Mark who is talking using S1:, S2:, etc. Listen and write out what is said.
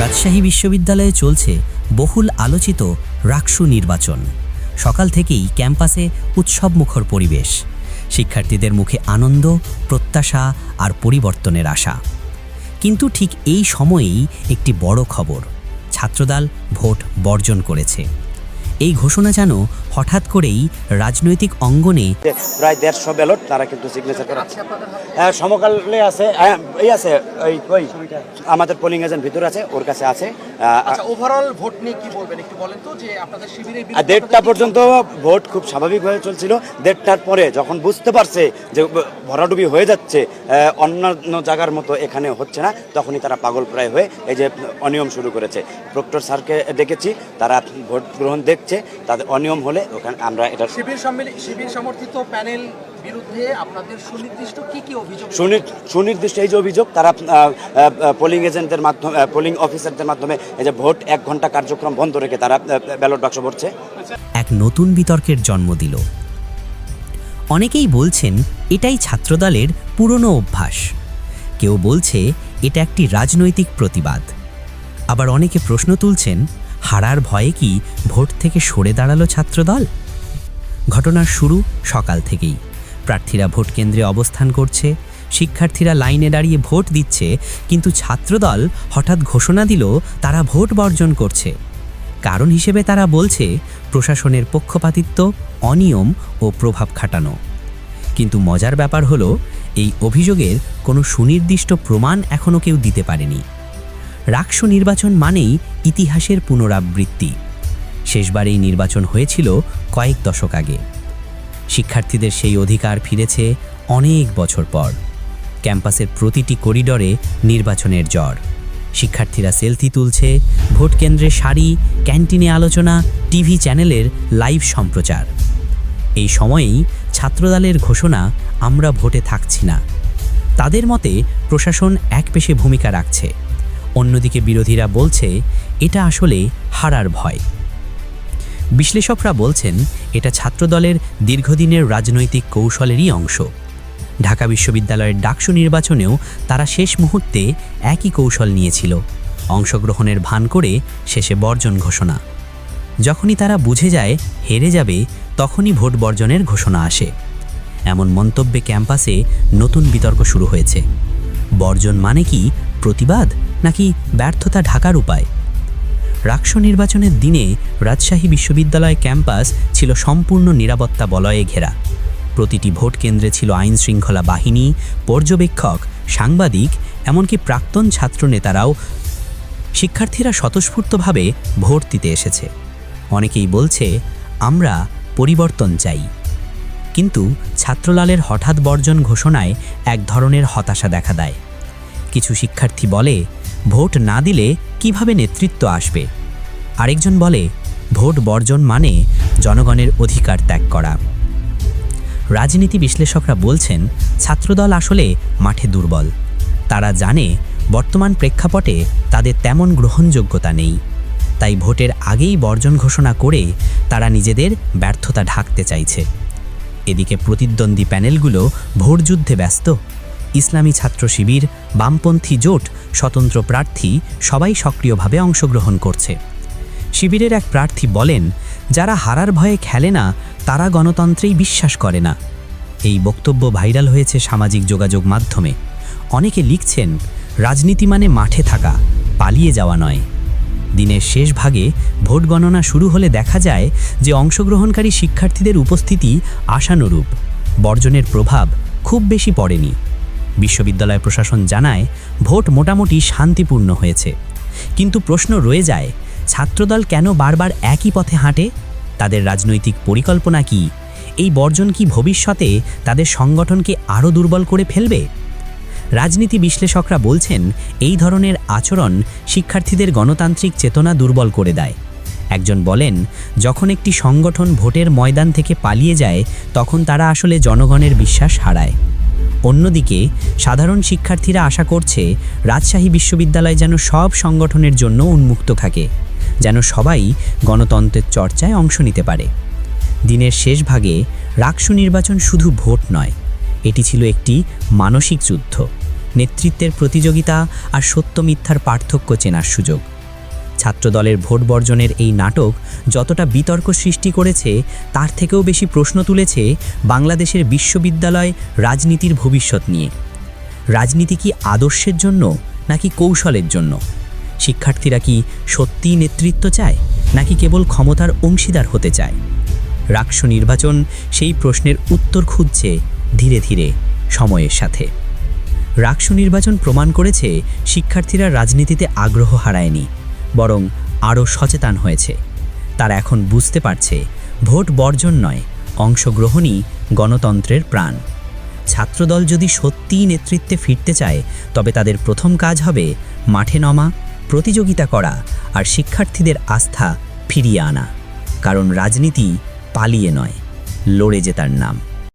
S1: রাজশাহী বিশ্ববিদ্যালয়ে চলছে বহুল আলোচিত রাক্সু নির্বাচন। সকাল থেকেই ক্যাম্পাসে উৎসবমুখর পরিবেশ। শিক্ষার্থীদের মুখে আনন্দ, প্রত্যাশা আর পরিবর্তনের আশা। কিন্তু ঠিক এই সময়েই একটি বড় খবর, ছাত্রদল ভোট বর্জন করেছে। এই ঘোষণা যেন হঠাৎ করেই রাজনৈতিক অঙ্গনে
S2: প্রায় দেড়শো ব্যালট তারা কিন্তু সিগনেচার করাচ্ছে হ্যাঁ সমকালে আছে হ্যাঁ এই আছে ওই ওই আমাদের পোলিং এজেন্ট ভিতরে আছে ওর কাছে আছে।
S3: আচ্ছা ওভারঅল ভোট নিয়ে কি বলবেন একটু বলেন তো যে আপনাদের শিবিরের
S2: আর দেড়টা পর্যন্ত ভোট খুব স্বাভাবিকভাবে চলছিল। দেড়টার পরে যখন বুঝতে পারছে যে ভরাডুবি হয়ে যাচ্ছে অন্যান্য জায়গার মতো এখানে হচ্ছে না তখনই তারা পাগল প্রায় হয়ে এই যে অনিয়ম শুরু করেছে। প্রক্টর স্যারকে দেখেছি তারা ভোট গ্রহণ দেখছে তাদের অনিয়ম হলে ওখানে আমরা এটা
S3: শিবির সম্মিলিত শিবির সমর্থিত প্যানেল বিরুদ্ধে আপনাদের সুনির্দিষ্ট কি কি অভিযোগ
S2: সুনির্দিষ্ট এই যে অভিযোগ তারা পোলিং এজেন্টদের মাধ্যমে পোলিং অফিসারদের মাধ্যমে এই যে ভোট এক ঘণ্টা কার্যক্রম বন্ধ রেখে তারা ব্যালট বাক্স ভরছে।
S1: এক নতুন বিতর্কের জন্ম দিল। অনেকেই বলছেন এটাই ছাত্রদলের পুরনো অভ্যাস। কেউ বলছে এটা একটি রাজনৈতিক প্রতিবাদ। আবার অনেকে প্রশ্ন তুলছেন হারার ভয়ে কি ভোট থেকে সরে দাঁড়াল ছাত্রদল? ঘটনার শুরু সকাল থেকেই। প্রার্থীরা ভোট কেন্দ্রে অবস্থান করছে, শিক্ষার্থীরা লাইনে দাঁড়িয়ে ভোট দিচ্ছে, কিন্তু ছাত্রদল হঠাৎ ঘোষণা দিল তারা ভোট বর্জন করছে। কারণ হিসেবে তারা বলছে, প্রশাসনের পক্ষপাতিত্ব, অনিয়ম ও প্রভাব খাটানো। কিন্তু মজার ব্যাপার হলো, এই অভিযোগের কোনো সুনির্দিষ্ট প্রমাণ এখনও কেউ দিতে পারেনি। রাকসু নির্বাচন মানেই ইতিহাসের পুনরাবৃত্তি। শেষবার এই নির্বাচন হয়েছিল কয়েক দশক আগে। শিক্ষার্থীদের সেই অধিকার ফিরেছে অনেক বছর পর। ক্যাম্পাসের প্রতিটি করিডরে নির্বাচনের জ্বর। শিক্ষার্থীরা সেলফি তুলছে, ভোট কেন্দ্রে সারি ক্যান্টিনে আলোচনা, টিভি চ্যানেলের লাইভ সম্প্রচার। এই সময়েই ছাত্রদলের ঘোষণা, আমরা ভোটে থাকছি না। তাদের মতে প্রশাসন এক একপেশে ভূমিকা রাখছে। অন্যদিকে বিরোধীরা বলছে, এটা আসলে হারার ভয়। বিশ্লেষকরা বলছেন, এটা ছাত্রদলের দীর্ঘদিনের রাজনৈতিক কৌশলেরই অংশ। ঢাকা বিশ্ববিদ্যালয়ের ডাকসু নির্বাচনেও তারা শেষ মুহূর্তে একই কৌশল নিয়েছিল, অংশগ্রহণের ভান করে শেষে বর্জন ঘোষণা। যখনই তারা বুঝে যায়, হেরে যাবে, তখনই ভোট বর্জনের ঘোষণা আসে। এমন মন্তব্যে ক্যাম্পাসে নতুন বিতর্ক শুরু হয়েছে। বর্জন মানে কি? প্রতিবাদ? নাকি ব্যর্থতা ঢাকার উপায়? রাক্ষ নির্বাচনের দিনে রাজশাহী বিশ্ববিদ্যালয় ক্যাম্পাস ছিল সম্পূর্ণ নিরাপত্তা বলয়ে ঘেরা। প্রতিটি ভোট কেন্দ্রে ছিল আইন শৃঙ্খলা বাহিনী, পর্যবেক্ষক, সাংবাদিক, এমনকি প্রাক্তন ছাত্রনেতারাও। শিক্ষার্থীরা স্বতঃস্ফূর্তভাবে ভোট দিতে এসেছে। অনেকেই বলছে, আমরা পরিবর্তন চাই। কিন্তু ছাত্রলালের হঠাৎ বর্জন ঘোষণায় এক ধরনের হতাশা দেখা দেয়। কিছু শিক্ষার্থী বলে ভোট না দিলে কীভাবে নেতৃত্ব আসবে? আরেকজন বলে, ভোট বর্জন মানে জনগণের অধিকার ত্যাগ করা। রাজনীতি বিশ্লেষকরা বলছেন, ছাত্রদল আসলে মাঠে দুর্বল। তারা জানে, বর্তমান প্রেক্ষাপটে তাদের তেমন গ্রহণযোগ্যতা নেই। তাই ভোটের আগেই বর্জন ঘোষণা করে তারা নিজেদের ব্যর্থতা ঢাকতে চাইছে। এদিকে প্রতিদ্বন্দ্বী প্যানেলগুলো ভোটযুদ্ধে ব্যস্ত। ইসলামী ছাত্র শিবির, বামপন্থী জোট, স্বতন্ত্র প্রার্থী সবাই সক্রিয়ভাবে অংশগ্রহণ করছে। শিবিরের এক প্রার্থী বলেন, যারা হারার ভয়ে খেলে না, তারা গণতন্ত্রেই বিশ্বাস করে না। এই বক্তব্য ভাইরাল হয়েছে সামাজিক যোগাযোগ মাধ্যমে। অনেকে লিখছেন, রাজনীতি মানে মাঠে থাকা, পালিয়ে যাওয়া নয়। দিনের শেষ ভাগে ভোট গণনা শুরু হলে দেখা যায় যে অংশগ্রহণকারী শিক্ষার্থীদের উপস্থিতি আশানুরূপ। বর্জনের প্রভাব খুব বেশি পড়েনি। বিশ্ববিদ্যালয় প্রশাসন জানায়, ভোট মোটামুটি শান্তিপূর্ণ হয়েছে। কিন্তু প্রশ্ন রয়ে যায়, ছাত্রদল কেন বারবার একই পথে হাঁটে? তাদের রাজনৈতিক পরিকল্পনা কি? এই বর্জন কি ভবিষ্যতে তাদের সংগঠনকে আরও দুর্বল করে ফেলবে? রাজনীতি বিশ্লেষকরা বলছেন, এই ধরনের আচরণ শিক্ষার্থীদের গণতান্ত্রিক চেতনা দুর্বল করে দেয়। একজন বলেন, যখন একটি সংগঠন ভোটের ময়দান থেকে পালিয়ে যায়, তখন তারা আসলে জনগণের বিশ্বাস হারায়। অন্যদিকে, সাধারণ শিক্ষার্থীরা আশা করছে রাজশাহী বিশ্ববিদ্যালয় যেন সব সংগঠনের জন্য উন্মুক্ত থাকে, যেন সবাই গণতন্ত্রের চর্চায় অংশ নিতে পারে। দিনের শেষ ভাগে রাকসু নির্বাচন শুধু ভোট নয়, এটি ছিল একটি মানসিক যুদ্ধ, নেতৃত্বের প্রতিযোগিতা আর সত্য মিথ্যার পার্থক্য চেনার সুযোগ। ছাত্রদলের ভোট বর্জনের এই নাটক যতটা বিতর্ক সৃষ্টি করেছে, তার থেকেও বেশি প্রশ্ন তুলেছে বাংলাদেশের বিশ্ববিদ্যালয় রাজনীতির ভবিষ্যৎ নিয়ে। রাজনীতি কি আদর্শের জন্য নাকি কৌশলের জন্য? শিক্ষার্থীরা কি সত্যিই নেতৃত্ব চায়, নাকি কেবল ক্ষমতার অংশীদার হতে চায়? রাক্ষ নির্বাচন সেই প্রশ্নের উত্তর খুঁজছে ধীরে ধীরে সময়ের সাথে। রাক্ষ নির্বাচন প্রমাণ করেছে শিক্ষার্থীরা রাজনীতিতে আগ্রহ হারায়নি। বরং আরও সচেতন হয়েছে। তারা এখন বুঝতে পারছে, ভোট বর্জন নয়, অংশগ্রহণই গণতন্ত্রের প্রাণ। ছাত্রদল যদি সত্যিই নেতৃত্বে ফিরতে চায়, তবে তাদের প্রথম কাজ হবে মাঠে নমা, প্রতিযোগিতা করা আর শিক্ষার্থীদের আস্থা ফিরিয়ে আনা। কারণ রাজনীতি পালিয়ে নয়, লড়ে জেতার নাম।